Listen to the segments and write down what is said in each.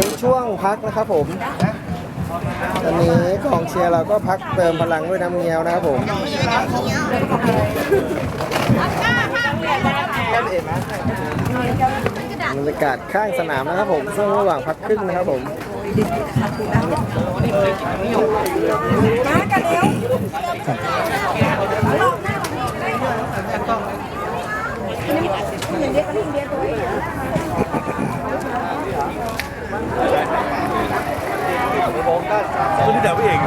นี้ช่วงพักนะครับผมตอนนี้กองเชียร์เราก็พักเติมพลังด้วยน้ำเงี้ยวนะครับผมบรรยากาศข้างสนามนะครับผมช่วงระหว่างพักครึ่งนะครับผม คนที่ด่าพี่เอก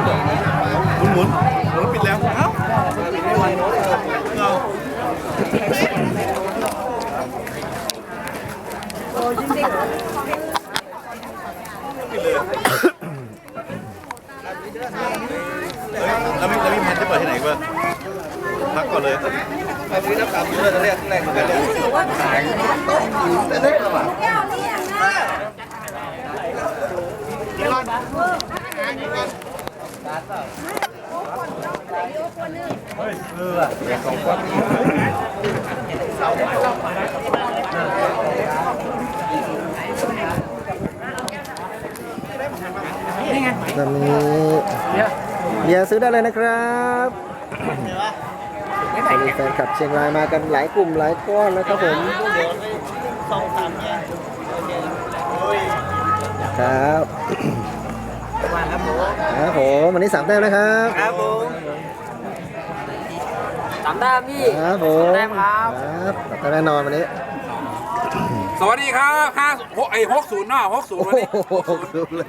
หมุนหมุนหมุนปิดแล้วเอ้าเอาแล้วมีแล้วมีแผนจะเปิดที่ไหนบ้างพักก่อนเลยไปซื้อน้ำตาลเลือดแรกแรกเหมือนกันเลย ตอนนี้เบียร์ซื้อได้เลยนะครับตอนนี้แฟนคลับเชียงรายมากันหลายกลุ่มหลายก้อนแล้วครับผม ครับครับผมวันนี้สามแต้มนะครับครับผมสามแต้มพี่ครับผมแต้มครับครับสามแต้มแน่นอนวันนี้ สวัสดีครับห้าไอ้หกศูนย์เนาะหกศูนย์โอ้วันนี้โหดูเลย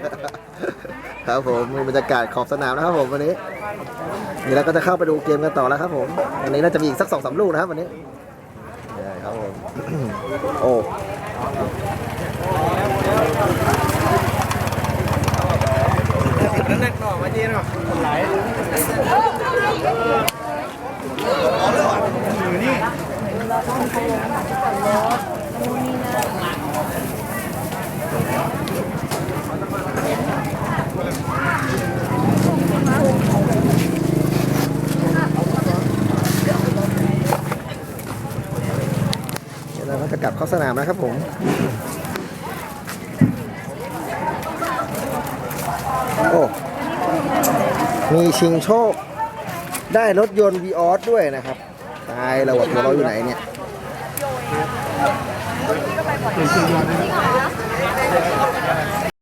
ครับผมมีบรรยากาศขอบสนามนะครับผมวันนี้นี่เราก็จะเข้าไปดูเกมกันต่อแล้วครับผมวันนี้น่าจะมีอีกสักสองสามลูกนะครับวันนี้ได้ครับผมโอ้ นั่นหน่อาเย็นหรอเดี๋ยเราก็จะกลับเข้าสนามนะครับผมโอ้ มีชิงโชค ได้รถยนต์วีออสด้วยนะครับ ตายเราว่าตัวเราอยู่ไหนเนี่ย